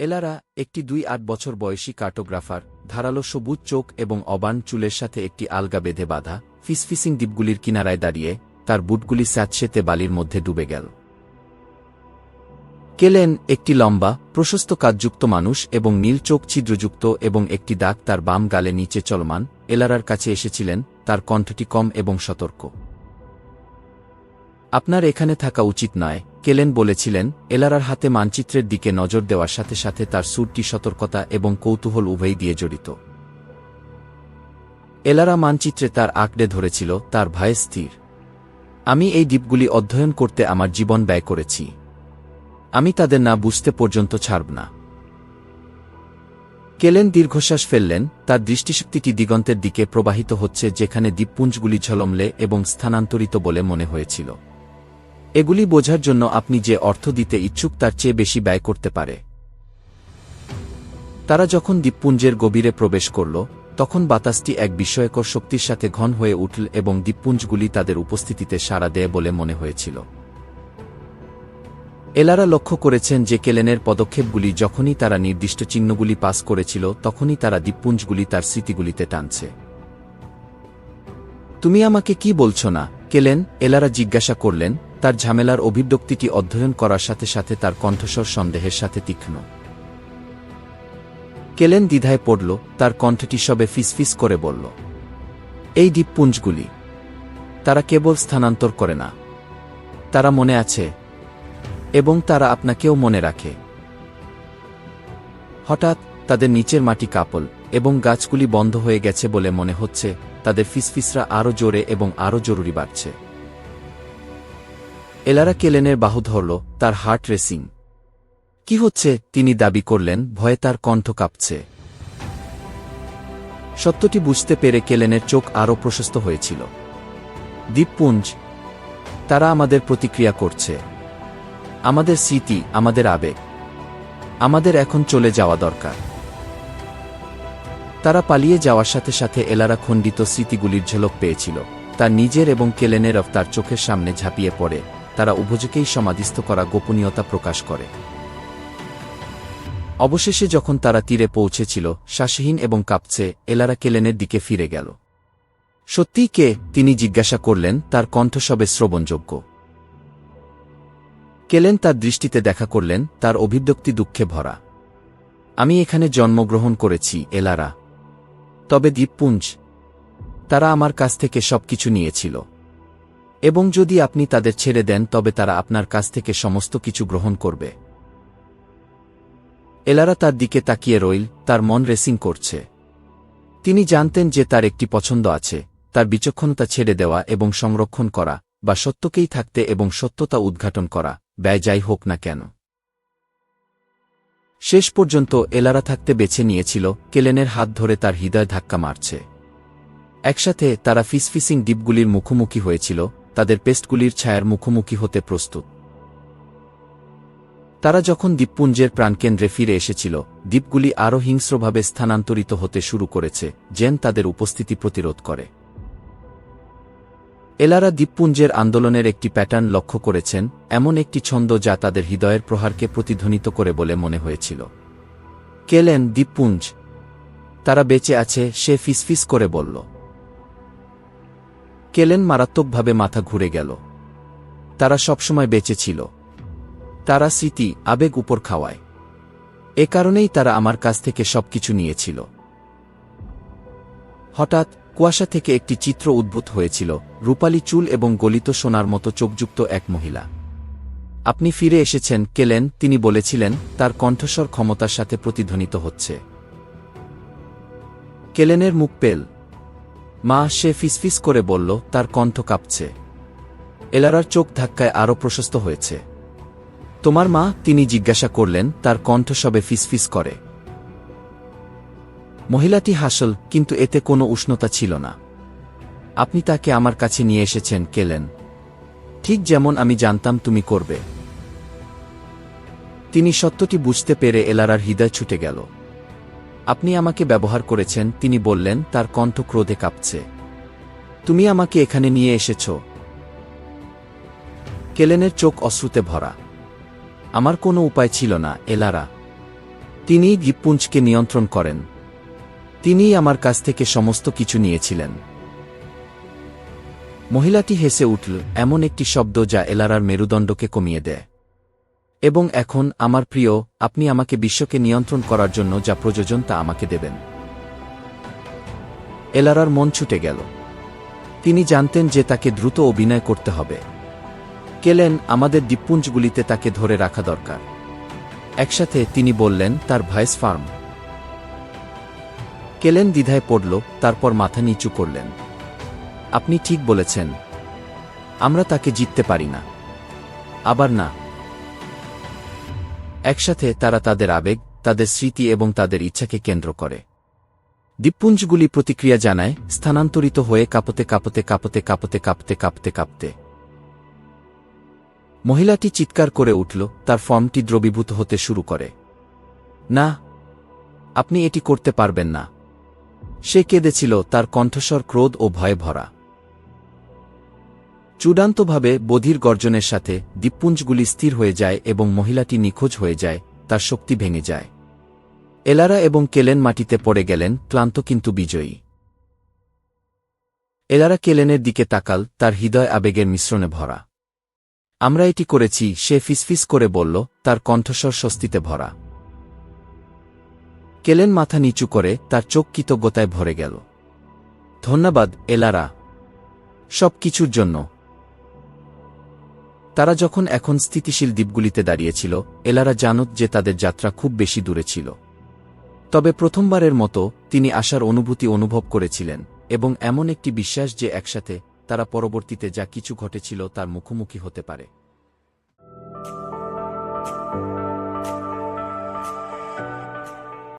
এলারা একটি দুই আট বছর বয়সী কার্টোগ্রাফার, ধারালো সবুজ চোখ এবং অবান চুলের সাথে একটি আলগা বেঁধে বাঁধা ফিসফিসিং দ্বীপগুলির কিনারায় দাঁড়িয়ে তার বুটগুলি স্যাঁতসেতে বালির মধ্যে ডুবে গেল। কেলেন একটি লম্বা, প্রশস্ত কাজযুক্ত মানুষ এবং নীল চোখ ছিদ্রযুক্ত এবং একটি দাগ তার বাম গালে নিচে চলমান, এলারার কাছে এসেছিলেন, তার কণ্ঠটি কম এবং সতর্ক। আপনার এখানে থাকা উচিত নয়, কেলেন বলেছিলেন, এলারার হাতে মানচিত্রের দিকে নজর দেওয়ার সাথে সাথে তার সুরটি সতর্কতা এবং কৌতূহল উভয়ই দিয়ে জড়িত। এলারা মানচিত্রে তার আঁকড়ে ধরেছিল, তার ভয়ে স্থির। আমি এই দ্বীপগুলি অধ্যয়ন করতে আমার জীবন ব্যয় করেছি। আমি তাদের না বুঝতে পর্যন্ত ছাড়ব না। কেলেন দীর্ঘশ্বাস ফেললেন, তার দৃষ্টিশক্তিটি দিগন্তের দিকে প্রবাহিত হচ্ছে যেখানে দ্বীপপুঞ্জগুলি ঝলমলে এবং স্থানান্তরিত বলে মনে হয়েছিল। এগুলি বোঝার জন্য আপনি যে অর্থ দিতে ইচ্ছুক তার চেয়ে বেশি ব্যয় করতে পারে। তারা যখন দ্বীপপুঞ্জের গভীরে প্রবেশ করল, তখন বাতাসটি এক বিস্ময়কর শক্তির সাথে ঘন হয়ে উঠল এবং দ্বীপপুঞ্জগুলি তাদের উপস্থিতিতে সাড়া দেয় বলে মনে হয়েছিল। এলারা লক্ষ্য করেছেন যে কেলেনের পদক্ষেপগুলি যখনই তারা নির্দিষ্ট চিহ্নগুলি পাস করেছিল, তখনই তারা দ্বীপপুঞ্জগুলি তার স্মৃতিগুলিতে টানছে। তুমি আমাকে কি বলছ না, কেলেন? এলারা জিজ্ঞাসা করলেন। তার ঝামেলার অভিব্যক্তিটি অধ্যয়ন করার সাথে সাথে তার কণ্ঠস্বর সন্দেহের সাথে তীক্ষ্ণ। কেলেন দ্বিধায় পড়ল, তার কণ্ঠটি সবে ফিসফিস করে বলল, এই দ্বীপপুঞ্জগুলি তারা কেবল স্থানান্তর করে না। তারা মনে আছে, এবং তারা আপনাকেও মনে রাখে। হঠাৎ তাদের নিচের মাটি কাপল, এবং গাছগুলি বন্ধ হয়ে গেছে বলে মনে হচ্ছে, তাদের ফিসফিসরা আরও জোরে এবং আরও জরুরি বাড়ছে। এলারা কেলেনের বাহু ধরল, তার হার্ট রেসিং। কি হচ্ছে? তিনি দাবি করলেন, ভয়ে তার কণ্ঠ কাঁপছে। সত্যটি বুঝতে পেরে কেলেনের চোখ আরও প্রশস্ত হয়েছিল। দ্বীপপুঞ্জ, তারা আমাদের প্রতিক্রিয়া করছে। আমাদের স্মৃতি, আমাদের আবেগ। আমাদের এখন চলে যাওয়া দরকার। তারা পালিয়ে যাওয়ার সাথে সাথে এলারা খণ্ডিত স্মৃতিগুলির ঝলক পেয়েছিল। তার নিজের এবং কেলেনের অফ তার চোখের সামনে ঝাঁপিয়ে পড়ে। তারা উভযকেই সমাধিস্থ করা গোপনীয়তা প্রকাশ করে। অবশেষে যখন তারা তীরে পৌঁছেছিল শ্বাসহীন এবং কাঁপছে, এলারা কেলেনের দিকে ফিরে গেল। সত্যিই কে? তিনি জিজ্ঞাসা করলেন, তার কণ্ঠ সবে শ্রবণযোগ্য। কেলেন তার দৃষ্টিতে দেখা করলেন, তার অভিব্যক্তি দুঃখে ভরা। আমি এখানে জন্মগ্রহণ করেছি, এলারা। তবে দ্বীপপুঞ্জ। তারা আমার কাছ থেকে সবকিছু নিয়েছিল। এবং যদি আপনি তাদের ছেড়ে দেন তবে তারা আপনার কাছ থেকে সমস্ত কিছু গ্রহণ করবে। এলারা তার দিকে তাকিয়ে রইল, তার মন রেসিং করছে। তিনি জানতেন যে তার একটি পছন্দ আছে, তার বিচক্ষণতা ছেড়ে দেওয়া এবং সংরক্ষণ করা, বা সত্যকেই থাকতে এবং সত্যতা উদ্ঘাটন করা, ব্যয় যাই হোক না কেন। শেষ পর্যন্ত এলারা থাকতে বেছে নিয়েছিল, কেলেনের হাত ধরে তার হৃদয় ধাক্কা মারছে। একসাথে তারা ফিসফিসিং দ্বীপগুলির মুখোমুখি হয়েছিল তাদের পেস্টগুলির ছায়ার মুখোমুখি হতে প্রস্তুত। তারা যখন দ্বীপপুঞ্জের প্রাণকেন্দ্রে ফিরে এসেছিল, দ্বীপগুলি আরও হিংস্রভাবে স্থানান্তরিত হতে শুরু করেছে জেন তাদের উপস্থিতি প্রতিরোধ করে। এলারা দ্বীপপুঞ্জের আন্দোলনের একটি প্যাটার্ন লক্ষ্য করেছেন, এমন একটি ছন্দ যা তাদের হৃদয়ের প্রহারকে প্রতিধ্বনিত করে বলে মনে হয়েছিল। কেলেন, দ্বীপপুঞ্জ। তারা বেঁচে আছে, সে ফিসফিস করে বলল। কেলেন মারাত্মকভাবে মাথা ঘুরে গেল। তারা সবসময় বেঁচে ছিল। তারা স্মৃতি, আবেগ উপর খাওয়ায়। এ কারণেই তারা আমার কাছ থেকে সবকিছু নিয়েছিল। হঠাৎ, কুয়াশা থেকে একটি চিত্র উদ্ভূত হয়েছিল, রূপালী চুল এবং গলিত সোনার মতো চোখযুক্ত এক মহিলা। আপনি ফিরে এসেছেন, কেলেন, তিনি বলেছিলেন, তার কণ্ঠস্বর ক্ষমতার সাথে প্রতিধ্বনিত হচ্ছে। কেলেনের মুখ পেল। মা সে ফিসফিস করে বলল, তার কণ্ঠ কাঁপছে। এলারার চোখ ধাক্কায় আরও প্রশস্ত হয়েছে। তোমার মা, তিনি জিজ্ঞাসা করলেন, তার কণ্ঠ সবে ফিসফিস করে। মহিলাটি হাসল, কিন্তু এতে কোনো উষ্ণতা ছিল না। আপনি তাকে আমার কাছে নিয়ে এসেছেন, কেলেন। ঠিক যেমন আমি জানতাম তুমি করবে। তিনি সত্যটি বুঝতে পেরে এলারার হৃদয় ছুটে গেল। আপনি আমাকে ব্যবহার করেছেন, তিনি বললেন, তার কণ্ঠ ক্রোধে কাঁপছে। তুমি আমাকে এখানে নিয়ে এসেছ। কেলেনের চোখ অশ্রুতে ভরা। আমার কোনো উপায় ছিল না এলারা তিনি দ্বীপপুঞ্জকে নিয়ন্ত্রণ করেন। তিনিই আমার কাছ থেকে সমস্ত কিছু নিয়েছিলেন। মহিলাটি হেসে উঠল, এমন একটি শব্দ যা এলারার মেরুদণ্ডকে কমিয়ে দেয়। এবং এখন, আমার প্রিয়, আপনি আমাকে বিশ্বকে নিয়ন্ত্রণ করার জন্য যা প্রয়োজন তা আমাকে দেবেন। এলারার মন ছুটে গেল। তিনি জানতেন যে তাকে দ্রুত অভিনয় করতে হবে। কেলেন, আমাদের দ্বীপপুঞ্জগুলিতে তাকে ধরে রাখা দরকার। একসাথে তিনি বললেন, তার ভয়েস ফার্ম। কেলেন দ্বিধায় পড়ল, তারপর মাথা নিচু করলেন। আপনি ঠিক বলেছেন। আমরা তাকে জিততে পারি না। আবার না। একসাথে তারা তাদের আবেগ, তাদের স্মৃতি এবং তাদের ইচ্ছাকে কেন্দ্র করে। দ্বীপপুঞ্জগুলি প্রতিক্রিয়া জানায়, স্থানান্তরিত হয়ে কাঁপতে কাঁপতে কাঁপতে কাঁপতে কাঁপতে কাঁপতে কাঁপতে। মহিলাটি চিৎকার করে উঠল, তার ফর্মটি দ্রবীভূত হতে শুরু করে। না, আপনি এটি করতে পারবেন না। সে কেঁদেছিল, তার কণ্ঠস্বর ক্রোধ ও ভয়ে ভরা। চূড়ান্তভাবে বধির গর্জনের সাথে দ্বীপপুঞ্জগুলি স্থির হয়ে যায় এবং মহিলাটি নিখোঁজ হয়ে যায়, তার শক্তি ভেঙে যায়। এলারা এবং কেলেন মাটিতে পড়ে গেলেন, ক্লান্ত কিন্তু বিজয়ী। এলারা কেলেনের দিকে তাকাল, তার হৃদয় আবেগের মিশ্রণে ভরা। আমরা এটি করেছি, সে ফিসফিস করে বলল, তার কণ্ঠস্বর স্বস্তিতে ভরা। কেলেন মাথা নিচু করে, তার চোখ কৃতজ্ঞতায় ভরে গেল। ধন্যবাদ, এলারা। সব কিছুর জন্য। তারা যখন এখন স্থিতিশীল দ্বীপগুলিতে দাঁড়িয়েছিল, এলারা জানত যে তাদের যাত্রা খুব বেশি দূরে ছিল। তবে প্রথমবারের মতো তিনি আসার অনুভূতি অনুভব করেছিলেন, এবং এমন একটি বিশ্বাস যে একসাথে তারা পরবর্তীতে যা কিছু ঘটেছিল তার মুখোমুখি হতে পারে।